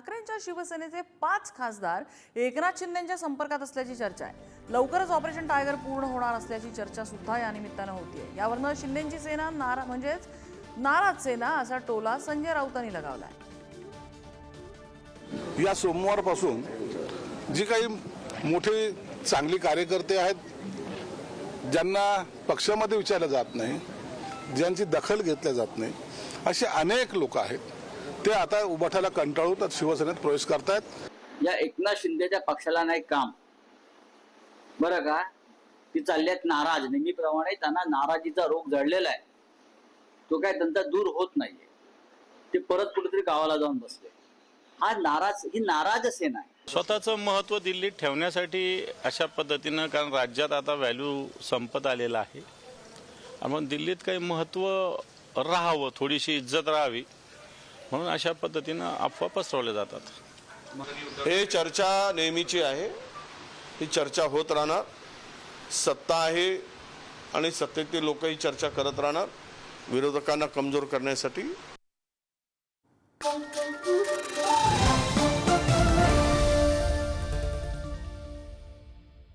ठाकरेंच्या शिवसेनेचे पाच खासदार एकनाथ शिंदेच्या संपर्कात असल्याची चर्चा आहे. लवकरच ऑपरेशन टायगर पूर्ण होणार असल्याची चर्चा सुद्धा या निमित्तानं होतीये. यावरनं शिंदेची सेना नारा म्हणजेच नाराज सेना असा टोला संजय राऊतांनी लगावलाय. या सोमवारपासून जी काही मोठे चांगली कार्यकर्ते आहेत ज्यांना पक्षामध्ये विचारलं जात नाही ज्यांची दखल घेतल्या जात नाही असे अनेक लोक आहेत. ते आता उभाठाला कंटाळून शिवसेनेत प्रवेश करतायत. या एकनाथ शिंदेच्या पक्षाला नाही काम. बरं का? ती चालल्यात नाराज. नेहमीप्रमाणे त्यांना नाराजीचा रोग जडलेला आहे. तो काय त्यांचा दूर होत नाहीये. ते परत कुठेतरी गावाला जाऊन बसले. हा नाराज ही नाराज सेना आहे. स्वतःचं महत्त्व दिल्लीत ठेवण्यासाठी अशा पद्धतीनं कारण राज्यात आता व्हॅल्यू संपत आलेला आहे. आणि मग दिल्लीत काही महत्त्व राहावं थोडीशी इज्जत राहावी. म्हणून अशा पद्धतीनं अफवा पसरवल्या जातात. हे चर्चा नेहमीची आहे. ही चर्चा होत राहणार. सत्ता आहे आणि सत्तेतील लोक ही चर्चा करत राहणार. विरोधकांना कमजोर करण्यासाठी.